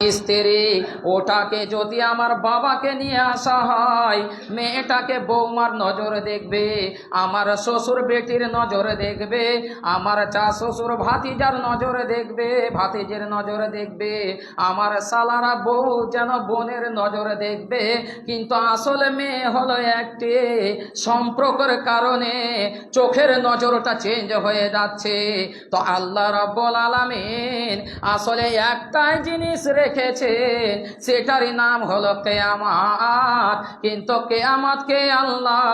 স্ত্রী, ওটাকে যদি আমার বাবাকে নিয়ে আসা হয়, মেয়েটাকে বৌমার নজর দেখবে, আমার শ্বশুর বেটির নজর দেখবে, আমার চা শ্বশুর ভাতিজার নজর দেখবে, ভাতিজের নজর দেখবে, আমার সালারা বউ যেন বোনের নজর দেখবে। কিন্তু আসলে মেয়ে হলো একটি সম্পর্কের কারণে চোখের নজরটা চেঞ্জ হয়ে যাচ্ছে। তো আল্লাহ রব্বুল আলামিন আসলে একটাই জিনিস রেখেছে সেটারই নাম হলো কেয়ামাত। কিন্তু কেয়ামাতকে আল্লাহ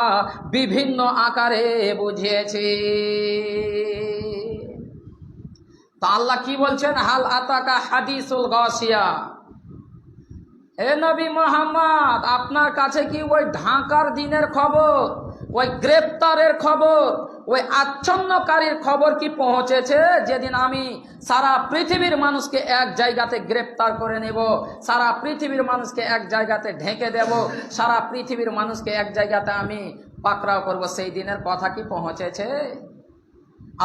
বিভিন্ন আকারে বুঝিয়েছে। তো আল্লাহ কি বলছেন? হাল আতাকা হাদিসুল গাসিয়া। এ নবী মোহাম্মদ, আপনার কাছে কি ওই ঢাকার দিনের খবর? ওই গ্রেপ্তারের খবর? ওই আচ্ছন্নকারীর খবর কি পৌঁছেছে? যেদিন আমি সারা পৃথিবীর মানুষকে এক জায়গাতে গ্রেপ্তার করে নেব, সারা পৃথিবীর মানুষকে এক জায়গাতে ঢেকে দেব, সারা পৃথিবীর মানুষকে এক জায়গাতে আমি পাকড়াও করব, সেই দিনের কথা কি পৌঁছেছে?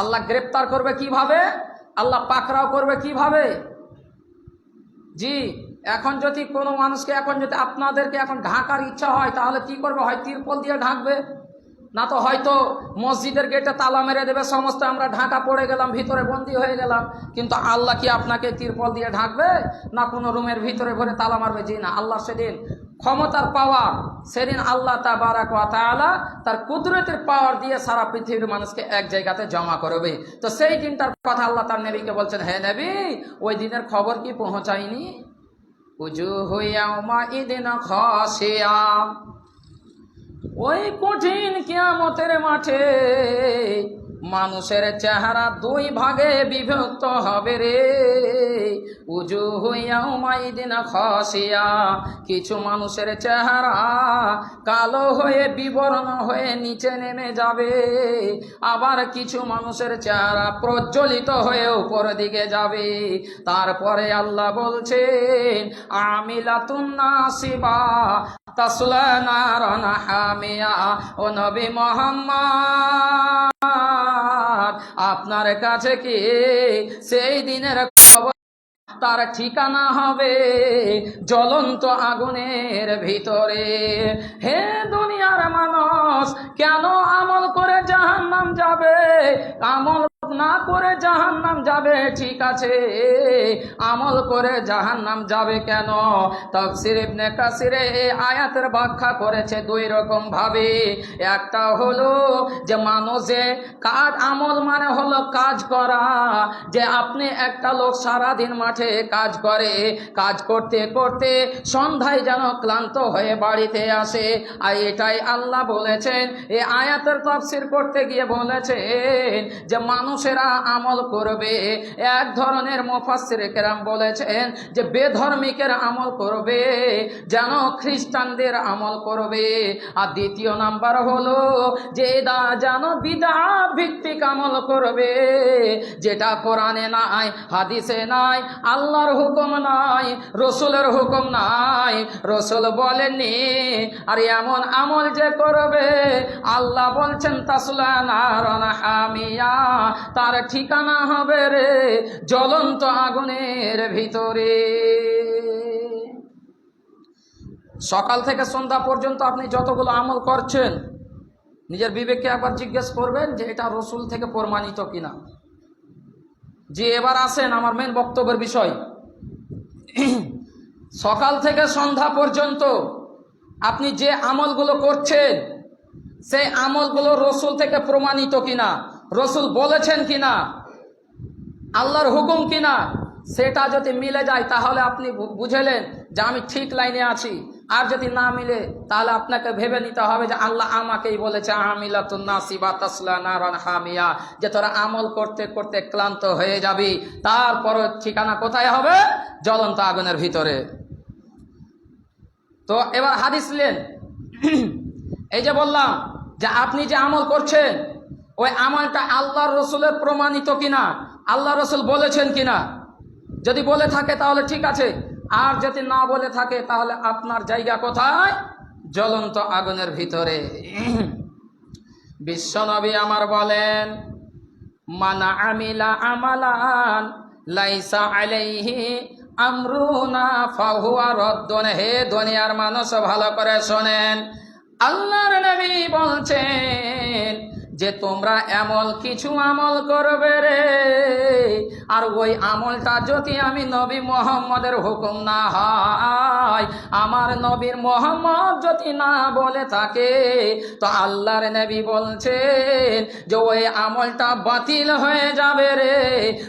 আল্লাহ গ্রেপ্তার করবে কীভাবে? আল্লাহ পাকড়াও করবে কীভাবে? জি, এখন যদি কোনো মানুষকে, এখন যদি আপনাদেরকে এখন ঢাকার ইচ্ছা হয়, তাহলে কি করবে? হয় তিরপল দিয়ে ঢাকবে? না তো হয়তো মসজিদের গেটে তালা মেরে দেবে, সমস্ত আমরা ঢাকা পড়ে গেলাম, ভিতরে বন্দি হয়ে গেলাম। কিন্তু আল্লাহ কি আপনাকে তিরপল দিয়ে ঢাকবে? না কোনো রুমের ভিতরে ভরে তালা মারবে? জি না, আল্লাহ সেদিন ক্ষমতার পাওয়ার, সেদিন আল্লাহ তা বারাক তালা তার কুদরতের পাওয়ার দিয়ে সারা পৃথিবীর মানুষকে এক জায়গাতে জমা করবে। তো সেই দিনটার কথা আল্লাহ তার নবীকে বলছেন, হে নবী, ওই দিনের খবর কি পৌঁছায়নি? উজু হইয়া খসিয়া ওই কঠিন কিয়ামতের মাঠে মানুষের চেহারা দুই ভাগে বিভক্ত হবে রে। উজু হইয়া উমাইদিন খসিয়া, কিছু মানুষের চেহারা কালো হয়ে বিবরণ হয়ে নিচে নেমে যাবে। আবার কিছু মানুষের চেহারা প্রজ্বলিত হয়ে উপর দিকে যাবে। তারপরে আল্লাহ বলছেন, আমিলাতুন নাসিবা, তাসলা নারান হামিয়া। ও নবী মোহাম্মদ, আপনার কাছে কি সেই দিনের তার ঠিকানা হবে জ্বলন্ত আগুনের ভিতরে। হে দুনিয়ার মানুষ, কেন আমল করে জাহান্নাম যাবে? আমল না করে জাহান্নাম যাবে, ঠিক আছে। আমল করে জাহান নাম যাবে কেন? তফসির ইবনে কাসিরে এই আয়াতের ব্যাখ্যা করেছে দুই রকম ভাবে। একটা হলো যে মানুষে কাজ, আমল মানে হলো কাজ করা। যে আপনি একটা লোক সারাদিন মাঠে কাজ করে, কাজ করতে করতে সন্ধ্যায় যেন ক্লান্ত হয়ে বাড়িতে আসে। আর এটাই আল্লাহ বলেছেন এই আয়াতের তফসির করতে গিয়ে বলেছেন যে মানুষেরা আমল করবে। এক ধরনের মোফাসির কেরাম বলেছেন যে, বেধর্মিকের আমল করবে, যেন খ্রিস্টানদের আমল করবে। আর দ্বিতীয় নাম্বার হলো যে যেন বিদা ভিত্তিক আমল করবে, যেটা কোরআনে নাই, হাদিসে নাই, আল্লাহর হুকুম নাই, রসুলের হুকুম নাই। রসুল বলেননি, আর এমন আমল যে করবে, আল্লাহ বলছেন, তাসলা নারন হামিয়া তার ঠিকানা হবে রে জ্বলন্ত আগুনের ভিতরে। সকাল থেকে সন্ধ্যা পর্যন্ত আপনি যতগুলো আমল করছেন, নিজের বিবেককে একবার জিজ্ঞেস করবেন যে এটা রসুল থেকে প্রমাণিত কিনা। যে এবার আসেন আমার মেন বক্তব্যের বিষয়। সকাল থেকে সন্ধ্যা পর্যন্ত আপনি যে আমলগুলো করছেন, সেই আমলগুলো রসুল থেকে প্রমাণিত কিনা? রসুল বলেছেন কি না আল্লাহর হুকুম কি না সেটা যদি মিলে যায়, তাহলে আপনি বুঝেলেন যে আমি ঠিক লাইনে আছি। আর যদি না মিলে, তাহলে আপনাকে ভেবে নিতে হবে যে আল্লাহ আমাকেই বলেছে হামিয়া। যে তোরা আমল করতে করতে ক্লান্ত হয়ে যাবি তারপর ঠিকানা কোথায় হবে? জ্বলন্ত আগুনের ভিতরে। তো এবার হাদিস লেন এই যে বললাম যে আপনি যে আমল করছেন ওই আমলটা আল্লাহর রসুলের প্রমাণিত কিনা? আল্লাহ রসুল বলেছেন কিনা? যদি বলে থাকে তাহলে ঠিক আছে। আর যদি না বলে থাকে তাহলে আপনার জায়গা কোথায়? জ্বলন্ত আগুনের ভিতরে। বিশ্বনবী আমার বলেন, মানা আমিলা আমালান লাইসা আলাইহি আমরুনা ফাহুয়া রদ্দন। হে দুনিয়ার মানুষ, ভালো করে শোনেন। আল্লাহর নবী বলছেন যে তোমরা এমন কিছু আমল করবে রে? আর ওই আমলটা যদি আমি নবী মোহাম্মদের হুকুম না হয়, আমার নবীর মোহাম্মদ যদি না বলে থাকে, তো আল্লাহর নবী বলছেন যে ওই আমলটা বাতিল হয়ে যাবে রে।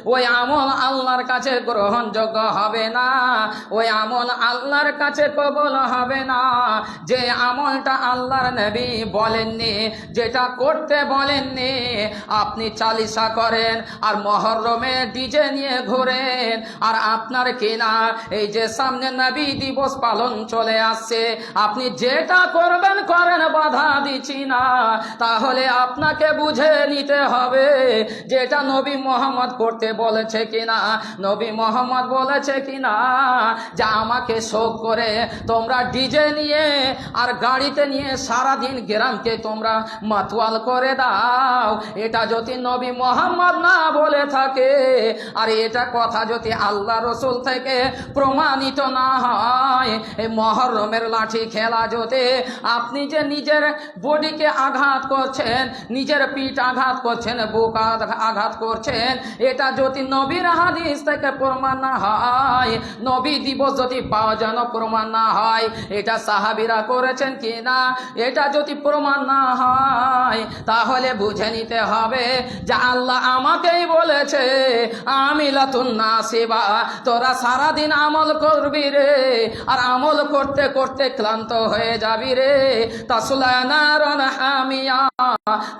ওই আমল আল্লাহর কাছে গ্রহণযোগ্য হবে না। ওই আমল আল্লাহর কাছে কবল হবে না। যে আমলটা আল্লাহর নবী বলেননি, যেটা করতে বলেননি, আপনি চালিসা করেন আর মহরমে ডিজে নিয়ে ঘোরেন। আর আপনার কিনা, এই যে সামনে নবী দিবস পালন চলে আসছে, আপনি যেটা করবেন করেন, বাধা দিচ্ছি না। তাহলে আপনাকে বুঝে নিতে হবে যেটা নবী মোহাম্মদ করতে বলেছে কিনা। নবী মোহাম্মদ বলেছে কিনা যে আমাকে শোক করে, তোমরা ডিজে নিয়ে আর গাড়িতে নিয়ে সারাদিন গ্রামকে তোমরা মাতোয়াল করে দাও। এটা যদি নবী মোহাম্মদ না বলে থাকে, আর এটা কথা যদি আল্লাহ রসুল থেকে প্রমাণিত না হয় এই মহরমের লাঠি খেলা যদি আপনি যে নিজের বডিকে আঘাত করছেন, নিজের পিঠ আঘাত করছেন, বুক আঘাত করছেন, এটা যদি নবীর হাদিস থেকে প্রমাণ না হয়, নবী দিবস যদি পাওয়া যেন প্রমাণ না হয়, এটা সাহাবিরা করেছেন কি না? এটা যদি প্রমাণ না হয়, তাহলে বুঝে নিতে হবে যে আল্লাহ আমাকেই বলেছে আমি লাতুন নাসিবা, তোরা সারাদিন আমল করবি রে, আর আমল করতে করতে ক্লান্ত হয়ে যাবি রে। তাসুলানারন হামিয়া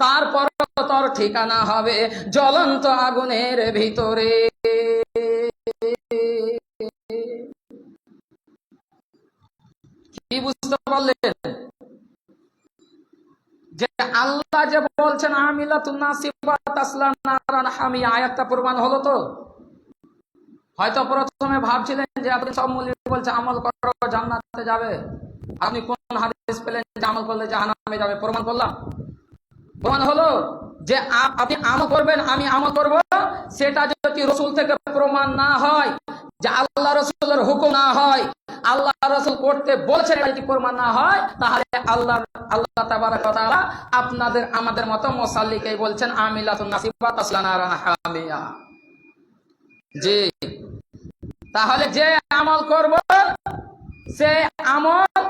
তারপর তোর ঠিকানা হবে জ্বলন্ত আগুনের ভিতরে কি বুঝতে পারলেন যে আল্লাহ যে বলছেন আয়াতটা প্রমাণ হলো তো? হয়তো প্রথমে ভাবছিলেন যে আপনি সব মূল্য বলছে, আমল করো, জান্নাতে যাবে। আপনি কোন হাদিস পেলেন যে আমল করলে জাহান্নামে যাবে? প্রমাণ করলাম। প্রমাণ হলো যে আপনি আমল করবেন, আমি আমল করব, সেটা যদি রসুল থেকে প্রমাণ না হয় যে আল্লাহ রসুলের হুকুম না হয়, আল্লাহ রসুল করতে বলছেন এটা যদি না হয়, তাহলে আল্লাহ আল্লাহ তাবারাক ওয়া আপনাদের, আমাদের মতো মুসাল্লিকেই বলছেন জি। তাহলে যে আমল করব, সে আমল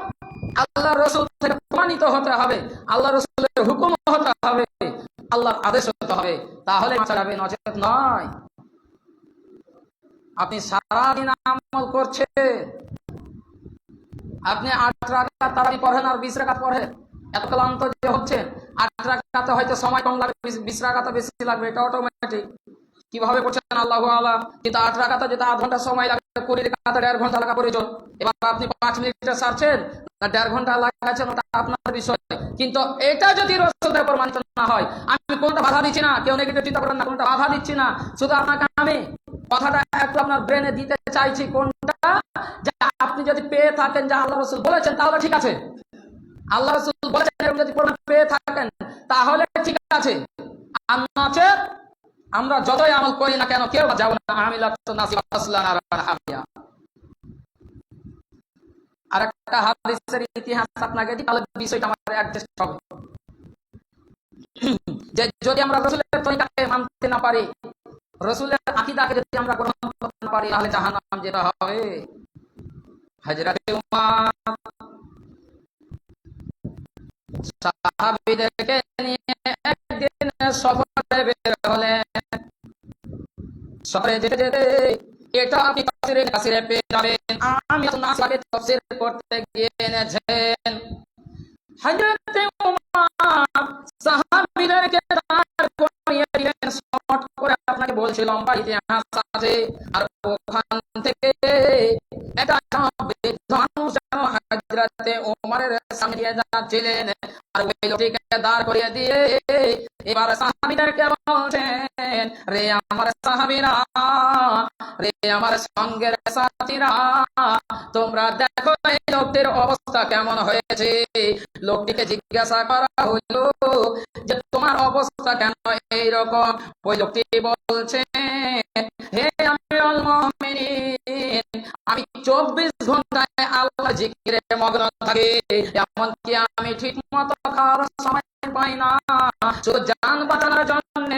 আল্লাহ রসুল থেকে প্রমাণিত হতে হবে, আল্লাহ রসুলের হুকুম হতে হবে, আল্লাহর আদেশ হতে হবে। তাহলে নয়। আপনি সারাদিন আমল করছেন। আপনি আট রাকাত তারাবি পড়েন আর বিশ রাখা পড়েন। এত ক্লান্ত যে হচ্ছেন। আট রাকাতে হয়তো সময় কম লাগবে, বিশ- রাখাতে বেশি লাগবে, এটা অটোমেটিক কীভাবে করছেন আল্লাহ আলাম কিন্তু আট রাকাতে যেটা আধ ঘণ্টা সময় লাগবে কুড়ি রাকাতে দেড় ঘণ্টা লাগা প্রয়োজন। এবার আপনি পাঁচ মিনিটে সারছেন না দেড় ঘণ্টা লাগাচ্ছেন ওটা আপনার বিষয়। কিন্তু এটা যদি রসুলের প্রমাণিত না হয়, আমি কোনটা বাধা দিচ্ছি না? কেউ নেগেটিভ চিন্তা করেন না, কোনটা বাধা দিচ্ছি না? শুধু আপনাকে আমি কথাটা একটু আপনার ব্রেনে দিতে চাইছি, কোনটা? যে আপনি যদি পেয়ে থাকেন যে আল্লাহ রসুল বলেছেন, তাহলে ঠিক আছে। আল্লাহ রসুল বলেছেন যদি পেয়ে থাকেন, তাহলে ঠিক আছে। আর নচেত আমরা যতই আমল করি না কেন, কেউ যাব না। আর একটা হাদিসের ইতিহাস আপনাকে দিই, তাহলে বিষয়টা আমার অ্যাডজাস্ট হবে। যে যদি আমরা রসুলের তরিকাকে মানতে না পারি, রসুলের আকিদাকে যদি আমরা গ্রহণ করতে না পারি, তাহলে জাহান্নাম যেটা হবে। হযরতে উমর। নিয়ে একদিন সফরে বের হলেন। সফরে যেতে যেতে এটা আপনি তাফসীরে কাসিরে পেয়ে যাবেন। আমি নাসকে তাফসীর করতে গিয়ে এনেছেন। হযরত উমর সাহাবীদেরকে দাঁড় করিয়ে দিলেন শর্ট করে আপনাকে বলছিলাম, বাড়িতে ইতিহাস আছে, আর ওখান থেকে এটা হযরতে উমরের সামনে যাচ্ছিলেন আর ওই লোকটিকে দাঁড় করিয়ে দিয়ে এবার সাহাবীদেরকে বলছেন, রে আমার সাহাবিরা রে আমার সঙ্গের সাথীরা, তোমরা দেখো এই লোকটির অবস্থা কেমন হয়েছে। লোকটিকে জিজ্ঞাসা করা হলো যে, তোমার অবস্থা কেন এইরকম? ওই লোকটি বলছে, হে আমিরুল মুমিনিন আমি চব্বিশ ঘন্টায় আল্লাহ জিকিরে মগ্ন থাকি। এমনকি আমি ঠিক মতো খাওয়ার সময় পাই না। শুধু যান বাঁচানোর জন্য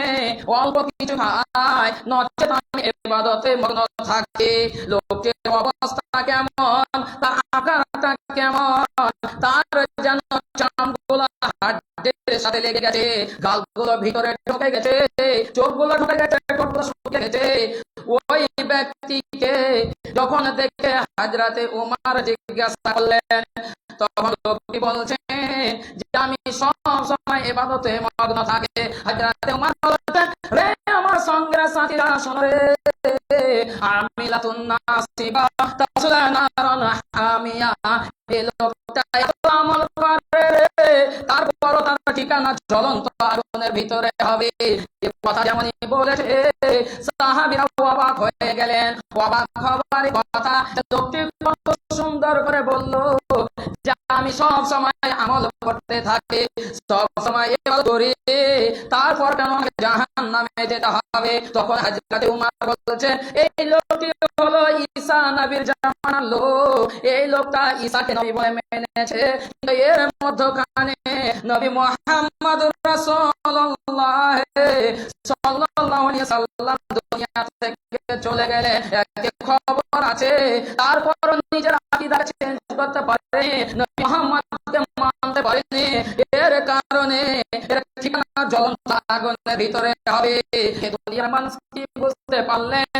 অল্প কিছু খাই, নচেত আমি এবাদতে মগ্ন থাকি। লোকটির অবস্থা কেমন? তার আকারটা কেমন? তার যেন চামগুলো হাড্ডের সাথে লেগে গেছে, গালগুলো ভিতরে ঢুকে গেছে, চোখগুলো ঢুকে গেছে ঠোঁটগুলো শুকিয়ে গেছে। ওই ব্যক্তিকে যখন দেখে হাজরাতে উমার জিজ্ঞাসা করলেন, তখন লোকটি বলছে যে, আমি সব সময় এবাদতে মগ্ন থাকে। হাজরাতে উমার বলতেন রে আমার সঙ্গে সাথীরা শোনো রে। আমি লাতুন্নাসিবা তাসলানারন হামিয়া এই লোকটা আমল করে তারপর তার ঠিকানা জ্বলন্ত আগুনের ভিতরে হবে। এ কথা যেমন বলেছে সাহাবিরা অবাক হয়ে গেলেন। অবাক হবার কথা লোকটি কত সুন্দর করে বলল আমি সব সময় আমল করতে থাকি, সব সময় এবার করি। তারপর কেন আমাকে জাহান নামে যেতে হবে? তখন হাজরাতে উমার বলছে, এই লোকটি হলো ঈসা নবীর জামানার লোক। এই লোকটা ঈসাকে নবী বলে মেনেছে। কিন্তু এর মধ্যখানে নবী মোহাম্মদ রাসূলুল্লাহ সাল্লাল্লাহু আলাইহি সাল্লাম দুনিয়া থেকে চলে গেলে একটি খবর আছে। তারপর নিজের আকীদা চেঞ্জ করতে পারে নবী মোহাম্মদকে মানতে পারেনি। এর কারণে এর ঠিকানা জ্বলন্ত আগুনের ভিতরে হবে। দুনিয়ার মানুষ কি বুঝতে পারলেন?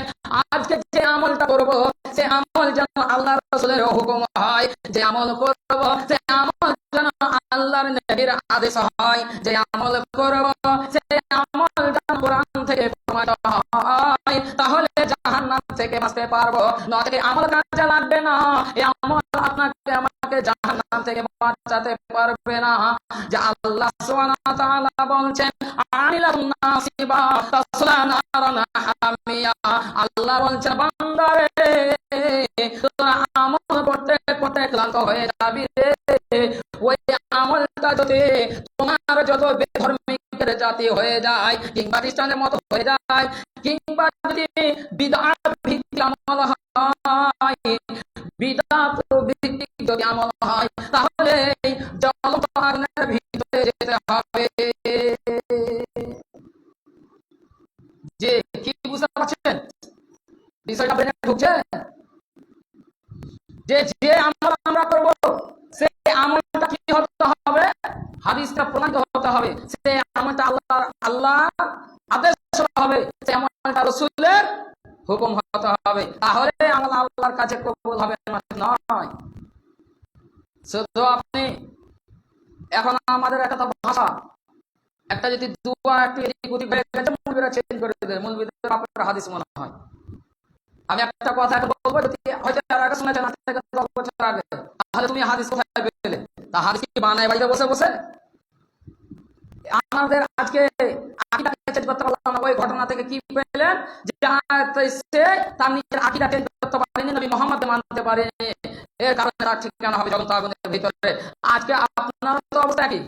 আজকে যে আমলটা করব, সে আমল যেন আল্লাহ রসুলের হুকুম হয়, যে আমল করব, সে আমল যেন আল্লাহর নবীর আদেশ হয়। যে আমল করব, সে আমল যেন কোরআন থেকে প্রমাণিত হয়। তাহলে জাহান্নাম থেকে বাঁচতে পারব। নয় আমল কাজে লাগবে না। এই আমল আপনাকে জাহান্নাম থেকে বাঁচাতে পারবে না। যে আল্লাহ সুবহানাহু বলছেন আনিলাম নাসিবা তাসলা নারান হামিয়া। আল্লাহ বলছেন বান্দারে তোরা আমল করতে করতে ক্লান্ত হয়ে যাবি রে। ওই আমলটা যদি তোমার যত বেধর্মিকের জাতি হয়ে যায়, কিংবা খ্রিস্টানের মতো হয়ে যায়, কিংবা যদি বিদাত ভিত্তিক আমল হয় বিদাত ভিত্তিক যদি আমল হয়, তাহলে জলত আগুনের ভিতরে যেতে হবে। যে কি বুঝতে পারছেন? বিষয়টা ব্রেনে ঢুকছে? যে যে আমল আমরা করব, সে আমলটা কি হতে হবে? হাদিসটা প্রমাণিত হতে হবে। সে আমলটা আল্লাহ আল্লাহ আদেশ হবে। সে আমলটা রসুলের হুকুম হতে হবে। তাহলে আমল আল্লাহর কাছে কবুল হবে নয়। শুধু আপনি, এখন আমাদের একটা ভাষা। একটা যদি দুয়া একটু এদিক ওদিক হয়ে গেছে, মুলবিরা চেঞ্জ করে দেবে। মুলবিদের আপনার হাদিস মনে হয়। আমি একটা কথা বলব, যদি হয়তো আর আগে শুনেছেন আগে, তাহলে তুমি হাদিস কোথায় পেলে? তা হাদিস কি বানায় বাড়িতে বসে বসে? আমাদের আজকে ওই ঘটনা থেকে কি পেলেন? সে তার নিজের আকিদা চেঞ্জ করতে পারেনি, নবী মোহাম্মদ মানতে পারেনি। এর কারণে তার ঠিকানা হবে আগুনের ভিতরে। আজকে আপনার তো অবস্থা কি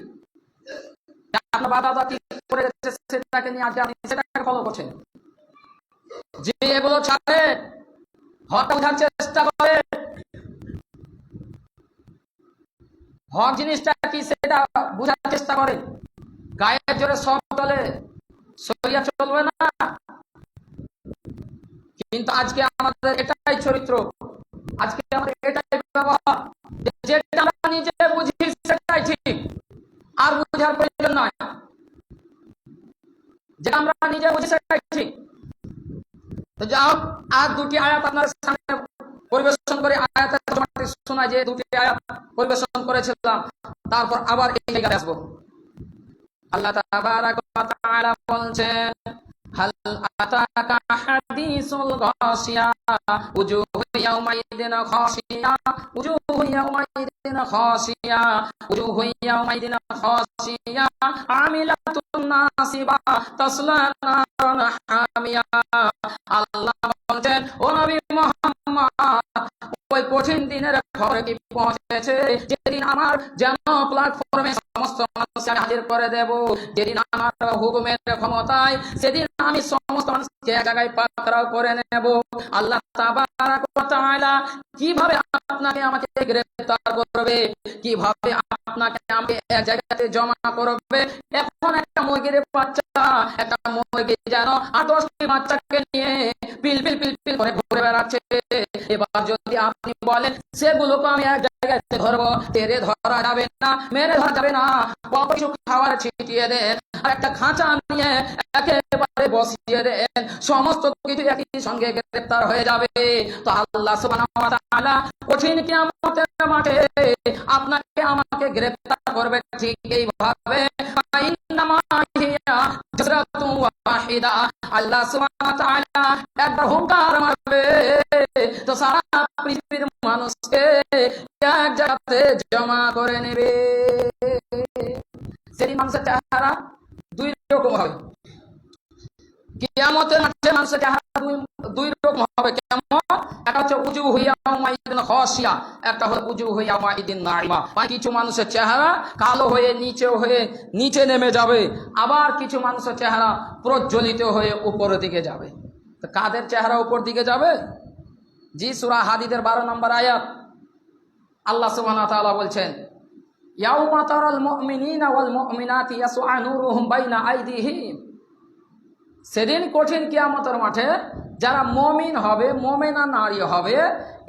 আপনার বাবা দাদা কি করে গেছে সেটাকে নিয়ে আজকে আপনি সেটাকে ফলো করছেন। যে এগুলো ছাড়ে, হক বোঝার চেষ্টা করে। হক জিনিসটা কি সেটা বোঝার চেষ্টা করে? গায়ের জোরে সব চলে সরিয়া চলবে না। কিন্তু আজকে আমাদের এটাই চরিত্র, আজকে আমাদের এটাই ব্যবহার, যেটা আমরা নিজে বুঝি সেটাই ঠিক, আর বুঝার প্রয়োজন নয়। যেটা আমরা নিজে বুঝি সেটাই ঠিক। তো আর দুটি আয়াত আপনার সামনে পরিবেশন করে, আয়াতের শোনা যে দুটি আয়াত পরিবেশন করেছিলাম, তারপর আবার এই জায়গায় আসব। আল্লাহ তাবারাক ওয়া তাআলা বলছেন, হাল আতাকা হাদিসুল গাসিয়া, উজুহু ইয়াউমাইদিন খাসিয়া, উজুহু ইয়াউমাইদিন খাসিয়া, উজুহু ইয়াউমাইদিন খাসিয়া, আমিলাতুন নাসিবা, তাসলা হামিয়া। আল্লাহ বলছেন, ও নবী মুহাম্মদ, ওই কঠিন দিনের খবর কি পৌঁছেছে? যেদিন আমার যেন প্ল্যাটফর্ম হাজির করে দেব। যেদিন আমার হুকুমের ক্ষমতায়, সেদিন আমি সমস্ত মানুষকে এক জায়গায় পাকড়াও করে নেব। আল্লাহ কীভাবে আপনাকে আমাকে গ্রেফতার করবে? কীভাবে আপনাকে আমাকে এক জায়গাতে জমা করবে? এখন একটা মুরগির বাচ্চা, একটা মুরগি যেন আর দশটি বাচ্চাকে নিয়ে পিল পিল পিল পিল করে ঘুরে বেড়াচ্ছে। এবার যদি আপনি বলেন, সেগুলোকে আমি এক জায়গাতে ধরবো, তেরে ধরা যাবে না, মেরে ধরা যাবে না। কিছু খাবার ছিটিয়ে দেন, আর একটা খাঁচা নিয়ে একেবারে বসিয়ে দেন। সমস্ত কিছু একই সঙ্গে গ্রেফতার হয়ে যাবে। তো আল্লাহ তাআলা কঠিন কিয়ামতের মাঠে আপনাকে আমাকে গ্রেফতার করবে ঠিক এইভাবে। আল্লাহ সুবহানাহু একবার হুঙ্কার মারবে। তো সারা পৃথিবীর মানুষকে এক জায়গাতে জমা করে নেবে। সেদিন মানুষের চেহারা দুই রকম হবে। কিয়ামতের মাঠে মানুষের চেহারা দুই রকম হবে। কেমন? একটা হচ্ছে উজু হইয়া মাইদিন একটা হলো উজু হইয়া মাইদিন মানে কিছু মানুষের চেহারা কালো হয়ে নিচে হয়ে নিচে নেমে যাবে। আবার কিছু মানুষের চেহারা প্রজ্বলিত হয়ে উপরের দিকে যাবে। তো কাদের চেহারা উপর দিকে যাবে? জি সুরা হাদিদের বারো নম্বর আয়াত। আল্লাহ সুবাহ বলছেন সেদিন কঠিন কিয়ামতের মাঠে যারা মমিন হবে, মমেনা নারী হবে,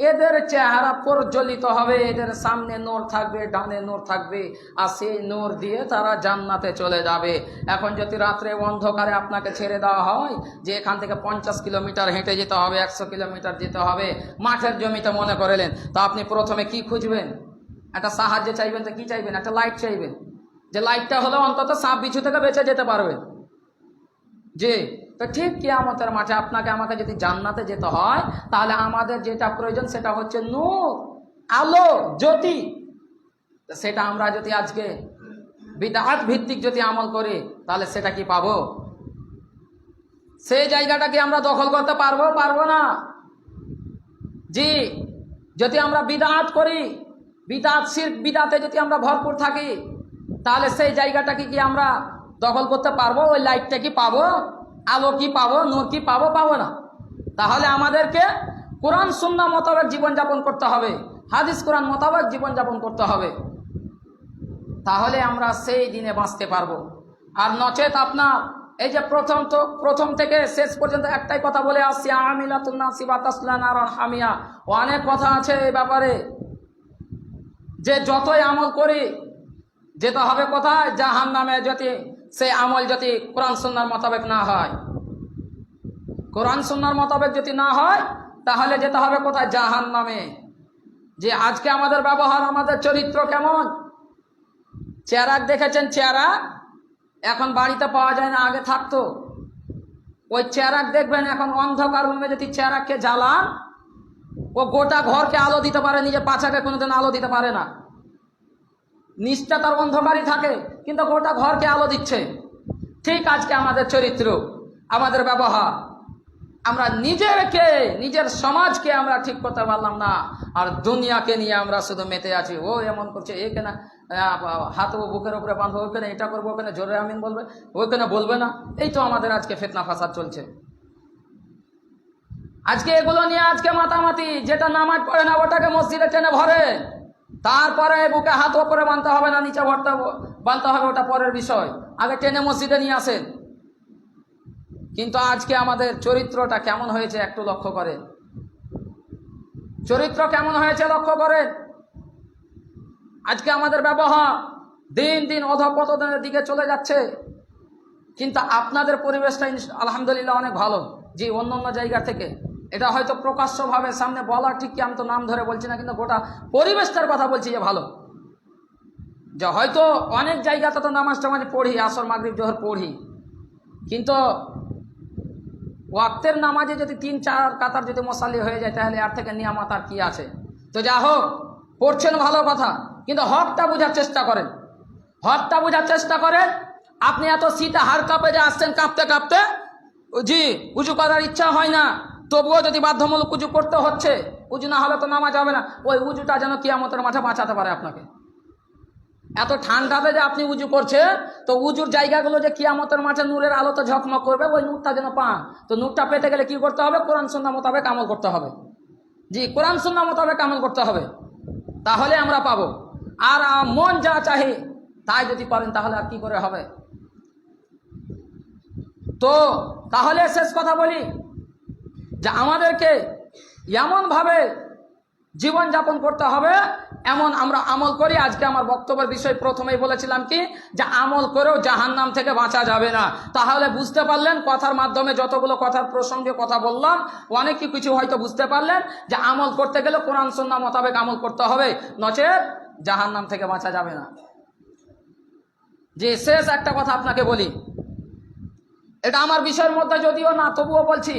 এদের চেহারা প্রজ্বলিত হবে, এদের সামনে নোর থাকবে, ডানে নোর থাকবে, আর সেই নোর দিয়ে তারা জান্নাতে চলে যাবে। এখন যদি রাত্রে অন্ধকারে আপনাকে ছেড়ে দেওয়া হয়, যে এখান থেকে পঞ্চাশ কিলোমিটার হেঁটে যেতে হবে, একশো কিলোমিটার যেতে হবে, মাঠের জমিতে মনে করেলেন তা আপনি প্রথমে কি খুঁজবেন? একটা সাহায্য চাইবেন তো কি চাইবেন? একটা লাইট চাইবেন। যে লাইটটা হলে অন্তত সাপ বিছু থেকে বেঁচে যেতে পারবেন যে তো ঠিক কিয়ামতের মাঠে আপনাকে আমাকে যদি জান্নাতে যেতে হয়, তাহলে আমাদের যেটা প্রয়োজন সেটা হচ্ছে নূর, আলো, জ্যোতি। সেটা আমরা যদি আজকে বিদাত ভিত্তিক যদি আমল করি, তাহলে সেটা কি পাবো? সেই জায়গাটা কি আমরা দখল করতে পারব পারব না। জি, যদি আমরা বিদাত করি, বিদাত, শির বিদাতে যদি আমরা ভরপুর থাকি, তাহলে সেই জায়গাটাকে কি আমরা দখল করতে পারব? ওই লাইটটা কি পাবো? আলো কি পাবো, নূর কি পাবো পাবো না। তাহলে আমাদেরকে কোরআন সুন্না মোতাবেক জীবনযাপন করতে হবে। হাদিস, কোরআন মোতাবেক জীবনযাপন করতে হবে। তাহলে আমরা সেই দিনে বাঁচতে পারব। আর নচেত আপনার এই যে প্রথম তো, প্রথম থেকে শেষ পর্যন্ত একটাই কথা বলে আসছি আমিলা আমিলাতুন্না সিবা আর হামিয়া। অনেক কথা আছে এই ব্যাপারে। যে যতই আমল করি, যেতে হবে কোথায়? জাহান নামে যদি সেই আমল যদি কোরআন সন্ন্যার মোতাবেক না হয়, কোরআন সন্ন্যার মোতাবেক যদি না হয়, তাহলে যেতে হবে কোথায়? জাহান নামে যে আজকে আমাদের ব্যবহার, আমাদের চরিত্র কেমন? চেরাক দেখেছেন চেহারা এখন বাড়িতে পাওয়া যায় না, আগে থাকতো। ওই চেহারা দেখবেন এখন অন্ধকার রুমে যদি চেরাককে জ্বালান, ও গোটা ঘরকে আলো দিতে পারে, নিজের পাছাকে কোনোদিন আলো দিতে পারে না। নিচটা তার অন্ধকারই থাকে, কিন্তু গোটা ঘরকে আলো দিচ্ছে। ঠিক আজকে আমাদের চরিত্র, আমাদের ব্যবহার। আমরা নিজেরকে নিজের সমাজকে আমরা ঠিক করতে পারলাম না। আর দুনিয়াকে নিয়ে আমরা শুধু মেতে আছি। ও এমন করছে, এ কেনা হাত ও বুকের উপরে বাঁধবো ওখানে এটা করব ওখানে জোরে আমিন বলবে ওখানে বলবে না। এই তো আমাদের আজকে ফেতনা ফাসাদ চলছে। আজকে এগুলো নিয়ে আজকে মাতামাতি, যেটা নামাজ পড়ে না, ওটাকে মসজিদে টেনে ভরে। তারপরে বুকে হাত ওপরে বানতে হবে না, নিচে ভরতে বানতে হবে ওটা পরের বিষয়। আগে টেনে মসজিদে নিয়ে আসেন। কিন্তু আজকে আমাদের চরিত্রটা কেমন হয়েছে একটু লক্ষ্য করেন। চরিত্র কেমন হয়েছে লক্ষ্য করেন? আজকে আমাদের ব্যবহার দিন দিন অধপতনের দিকে চলে যাচ্ছে। কিন্তু আপনাদের পরিবেশটা আলহামদুলিল্লাহ অনেক ভালো। যে অন্য অন্য জায়গা থেকে। এটা হয়তো প্রকাশ্যভাবে সামনে বলা ঠিক কি, আমি তো নাম ধরে বলছি না, কিন্তু গোটা পরিবেশটার কথা বলছি যে ভালো। যে হয়তো অনেক জায়গাতে তো নামাজ টামাজ পড়ি, আসর, মাগরিব, জোহর পড়ি। কিন্তু ওয়াক্তের নামাজে যদি তিন, চার কাতার যদি মশালি হয়ে যায়, তাহলে আর থেকে নিয়ামত আর কি আছে? তো যা হোক, পড়ছেন ভালো কথা, কিন্তু হকটা বোঝার চেষ্টা করেন। হকটা বোঝার চেষ্টা করেন, আপনি এত শীতে হার কাঁপে যে আসছেন, কাঁপতে কাঁপতে জি উঁচু করার ইচ্ছা হয় না। তবুও যদি বাধ্যমূলক উজু করতে হচ্ছে, উজু না হলে তো নামা যাবে না। ওই উজুটা যেন কিয়ামতের মাঠে বাঁচাতে পারে আপনাকে। এত ঠান্ডাতে যে আপনি উজু করছে তো উজুর জায়গাগুলো যে কিয়ামতের মাঠে নূরের আলোতে ঝকমক করবে, ওই নূরটা যেন পান। তো নূরটা পেতে গেলে কি করতে হবে? কোরআন সন্না মোতাবেক আমল করতে হবে। জি, কোরআন সন্না মোতাবেক আমল করতে হবে। তাহলে আমরা পাবো। আর মন যা চাহে, তাই যদি পারেন, তাহলে আর কি করে হবে? তো তাহলে শেষ কথা বলি। যে আমাদেরকে এমনভাবে জীবনযাপন করতে হবে, এমন আমরা আমল করি। আজকে আমার বক্তব্যের বিষয় প্রথমেই বলেছিলাম কি, যে আমল করেও জাহান্নাম থেকে বাঁচা যাবে না। তাহলে বুঝতে পারলেন, কথার মাধ্যমে যতগুলো কথার প্রসঙ্গে কথা বললাম অনেক কিছু হয়তো বুঝতে পারলেন, যে আমল করতে গেলে কোরআন সন্না মোতাবেক আমল করতে হবে, নচেত জাহান্নাম থেকে বাঁচা যাবে না। যে শেষ একটা কথা আপনাকে বলি, এটা আমার বিষয়ের মধ্যে যদিও না, তবুও বলছি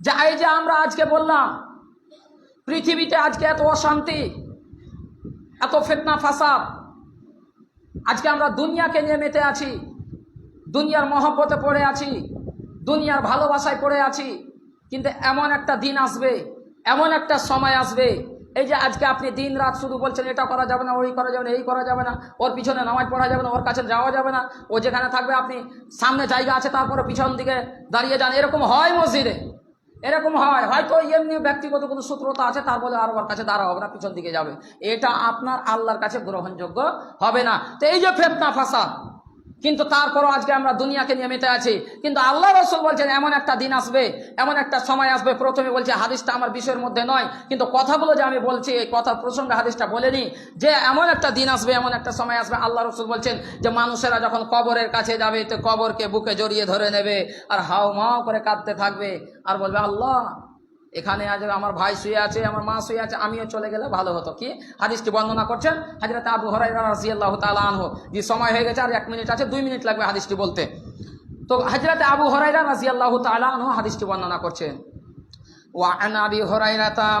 যে এই যে আমরা আজকে বললাম, পৃথিবীতে আজকে এত অশান্তি, এত ফেতনা, ফাসাদ। আজকে আমরা দুনিয়াকে নিয়ে মেতে আছি, দুনিয়ার মহব্বতে পড়ে আছি, দুনিয়ার ভালোবাসায় পড়ে আছি, কিন্তু এমন একটা দিন আসবে, এমন একটা সময় আসবে। এই যে আজকে আপনি দিন রাত শুধু বলছেন, এটা করা যাবে না, ওই করা যাবে না, এই করা যাবে না, ওর পিছনে নামাজ পড়া যাবে না, ওর কাছে যাওয়া যাবে না, ও যেখানে থাকবে আপনি সামনে জায়গা আছে, তারপরে পিছন দিকে দাঁড়িয়ে যান, এরকম হয় মসজিদে। এরকম হয়। হয়তো এমনি ব্যক্তিগত কোনো সূত্রতা আছে, তার বলে আর ওর কাছে দাঁড়া হবে না পিছন দিকে যাবে। এটা আপনার আল্লাহর কাছে গ্রহণযোগ্য হবে না। তো এই যে ফেতনা ফাঁসা কিন্তু তারপরও আজকে আমরা দুনিয়াকে নিয়ে মেতে আছি। কিন্তু আল্লাহ রসুল বলছেন, এমন একটা দিন আসবে, এমন একটা সময় আসবে। প্রথমে বলছে, হাদিসটা আমার বিষয়ের মধ্যে নয়। কিন্তু কথাগুলো যে আমি বলছি, এই কথার প্রসঙ্গে হাদিসটা বলেনি যে, এমন একটা দিন আসবে, এমন একটা সময় আসবে। আল্লাহ রসুল বলছেন যে, মানুষেরা যখন কবরের কাছে যাবে, তো কবরকে বুকে জড়িয়ে ধরে নেবে আর হাও মাও করে কাঁদতে থাকবে। আর বলবে, আল্লাহ এখানে আজ আমার ভাই শুয়ে আছে, আমার মা শুয়ে আছে, আমিও চলে গেলে ভালো হতো। কি? হাদিসটি বর্ণনা করছেন হাজরত আবু হরাই রাজিয়াল্লাহ তালা আনহো। যে সময় হয়ে গেছে আর এক মিনিট আছে, দুই মিনিট লাগবে হাদিসটি বলতে। তো হাজরত আবু হরাইরা রাজিয়াল্লাহ তালা আনহো হাদিসটি বর্ণনা করছেন। ওয়া আন হরাই রাতাম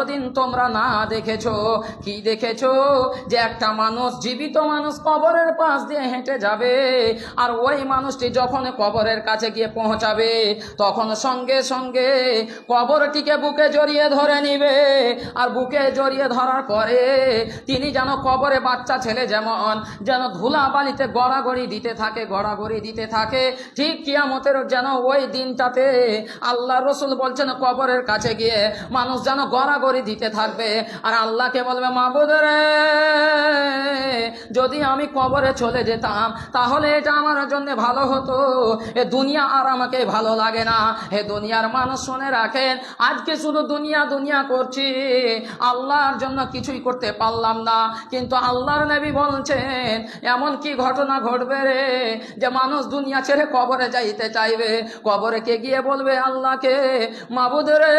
যতদিন তোমরা না দেখেছ, কি দেখেছ? যে একটা মানুষ, জীবিত মানুষ কবরের পাশ দিয়ে হেঁটে যাবে, আর ওই মানুষটি যখন কবরের কাছে গিয়ে পৌঁছাবে, তখন সঙ্গে সঙ্গে কবরটিকে বুকে জড়িয়ে ধরে নিবে। আর বুকে জড়িয়ে ধরার পরে তিনি যেন কবরে বাচ্চা ছেলে যেমন, যেন ধুলা বালিতে গড়াগড়ি দিতে থাকে, গড়াগড়ি দিতে থাকে, ঠিক কিয়ামতের যেন ওই দিনটাতে আল্লাহ রসুল বলছেন কবরের কাছে গিয়ে মানুষ যেন গড়াগড়ি দিতে থাকবে। আর আল্লাহকে বলবে, মাবুদ রে, যদি আমি কবরে চলে যেতাম, তাহলে এটা আমার জন্য ভালো হতো। এ দুনিয়া আর আমাকে ভালো লাগে না। হে দুনিয়ার মানুষ শুনে রাখেন, আজকে শুধু দুনিয়া দুনিয়া করছি। আল্লাহর জন্য কিছুই করতে পারলাম না। কিন্তু আল্লাহর নবী বলছেন, এমন কি ঘটনা ঘটবে রে, যে মানুষ দুনিয়া ছেড়ে কবরে যাইতে চাইবে? কবরে কে গিয়ে বলবে, আল্লাহকে, মাবুদ রে,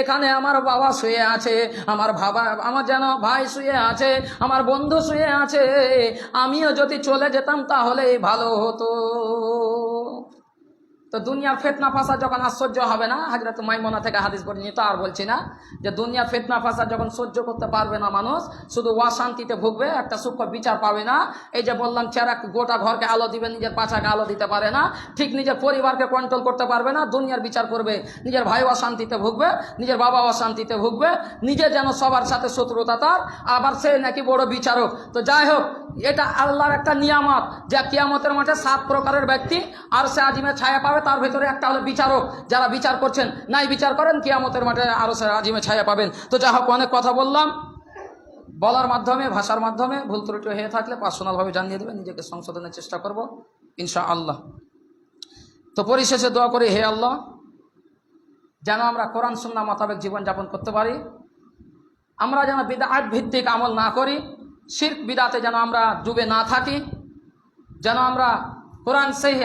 এখানে আমার বাবা শুয়ে আছে, আমার বাবা আমার যেন ভাই শুয়ে আছে, আমার বন্ধু শুয়ে আছে, আমিও যদি চলে যেতাম তাহলে ভালো হতো। তো দুনিয়ার ফেতনা, ফাঁসা যখন সহ্য হবে না হাজরত মাইমনা থেকে হাদিস পড়ে নিয়ে তো আর বলছি না যে দুনিয়ার ফেতনা, ফাঁসা যখন সহ্য করতে পারবে না মানুষ, শুধু অশান্তিতে ভুগবে, একটা সূক্ষ্ম বিচার পাবে না। এই যে বললাম চেরা গোটা ঘরকে আলো দিবে, নিজের পাছাকে আলো দিতে পারে না, ঠিক নিজের পরিবারকে কন্ট্রোল করতে পারবে না, দুনিয়ার বিচার করবে, নিজের ভাই অশান্তিতে ভুগবে, নিজের বাবা অশান্তিতে ভুগবে, নিজে যেন সবার সাথে শত্রুতা তার, আবার সে নাকি বড় বিচারক। তো যাই হোক, এটা আল্লাহর একটা নিয়ামত, যা কিয়ামতের মাঠে সাত প্রকারের ব্যক্তি, আর সে আজিমে ছায়া পাবে তার ভেতরে একটা হলো বিচারক, যারা বিচার করছেন। নাই বিচার করেন, কিয়ামতের মাঠে আরও আজিমে ছায়া পাবেন। তো যাই হোক, অনেক কথা বললাম। বলার মাধ্যমে, ভাষার মাধ্যমে ভুল ত্রুটি হয়ে থাকলে পার্সোনালভাবে জানিয়ে দেবেন, নিজেকে সংশোধনের চেষ্টা করব ইনশা আল্লাহ তো পরিশেষে দোয়া করি, হে আল্লাহ, যেন আমরা কোরআন সুন্না মোতাবেক জীবনযাপন করতে পারি। আমরা যেন বিদাত ভিত্তিক আমল না করি, শির্ক, বিদাতে যেন আমরা ডুবে না থাকি। যেন আমরা কোরআন সেই